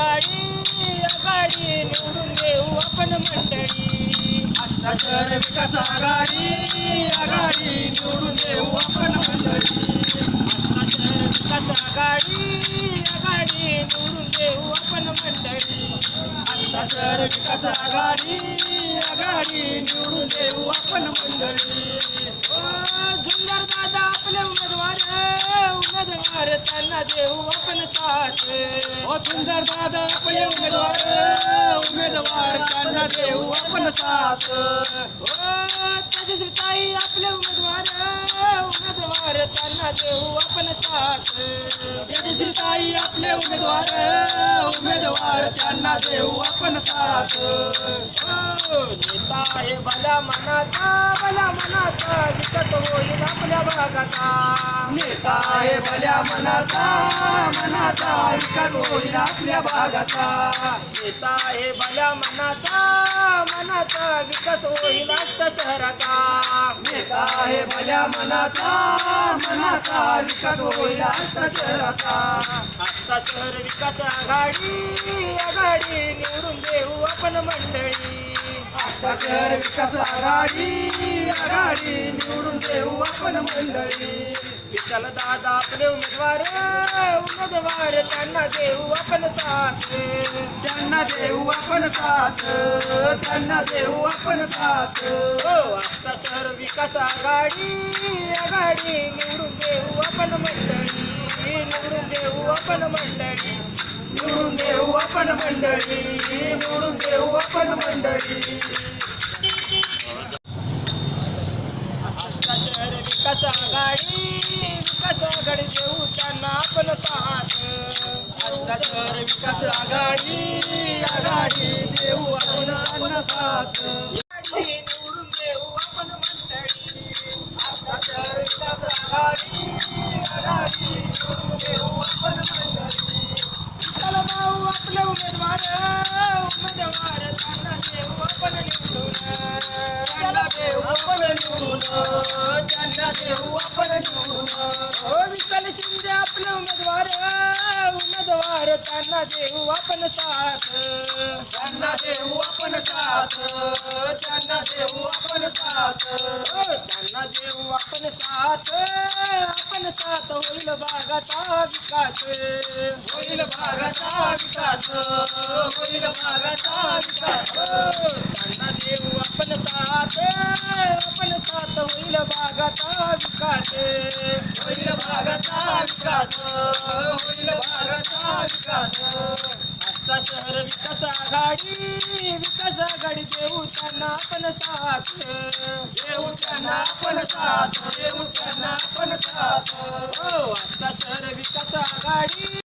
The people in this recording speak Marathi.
आघाडी आघाडी निवडून देऊ आपण मंडळी. आता शहर विकास आघाडी आघाडी निवडून देऊ आपण मंडळी. आता शहर विकास आघाडी आघाडी निवडून देऊ आपण मंडळी. आता शहर विकास आघाडी आघाडी निवडून देऊ आपण मंडळी. सुंदर दादा आपले उमेदवार उमेदवार त्यांना देऊ आपण साथ. ओ सुंदर दादा आपले उमेदवार उमेदवार त्यांना देऊ आपण साथ. ओ ताई आपले उमेदवार उमेदवार त्यांना देऊ आपण साथ. ताई आपले उमेदवार उमेदवार त्यांना देऊ आपण साथ. नेता आहे भला मनाचा भला मनाचा. विकत होईल आपल्या भागाचा नेताय आहे भल्या मनाचा मनाचा विकास होईल आपल्या भागाचा. नेताय भल्या मनाचा मनाचा विकास होईल अष्ट शहराचा नेताय भल्या मनाचा मनाचा विकास होईल आता शहराचा आता शहर विकास आघाडी आघाडी निवडून देऊ आपण मंडळी. आता शहर विकास आघाडी आघाडी निवडून देऊ आपण मंडळी विठ्ठल दादा आपले उमेदवार उमेदवार त्यांना देऊ आपण साथ त्यांना देऊ आपण साथ त्यांना देऊ आपण साथ हो आता शहर विकास आघाडी आघाडी निवडून देऊ आपण मंडळी निवडून देऊ आपण मंडळी निवडून देऊ आपण मंडळी निवडून देऊ आपण मंडळी आता शहर विकास आघाडी विकास आघाडी देऊ त्यांना आपण साथ. आता विकास आघाडी आघाडी देऊ आपण त्यांना साथ. निवडून देऊ आपण मंडळी विकास आघाडी आघाडी देऊ आपण चला भाऊ आपले उमेदवार उमेदवार त्यांना देऊ आपण निवडून. त्यांना देऊ त्यांना देऊ आपण हो विठ्ठल शिंदे आपले उमेदवार उमेदवार त्यांना देऊ आपण साथ त्यांना देऊ साथ त्यांना देऊ आपण साथ त्यांना देऊ आपण साथ आपण साथ होईल भागाचा विकास होईल भागाचा विकास होईल भागाचा विकास त्यांना देऊ आपण साथ। होईल भागाचा विकास. होईल भागाचा विकास. होईल भागाचा विकास. शहर विकास आघाडी. विकास आघाडी देऊ त्यांना आपण साथ. देऊ त्यांना आपण साथ. देऊ त्यांना आपण साथ. हो आता शहर विकास आघाडी.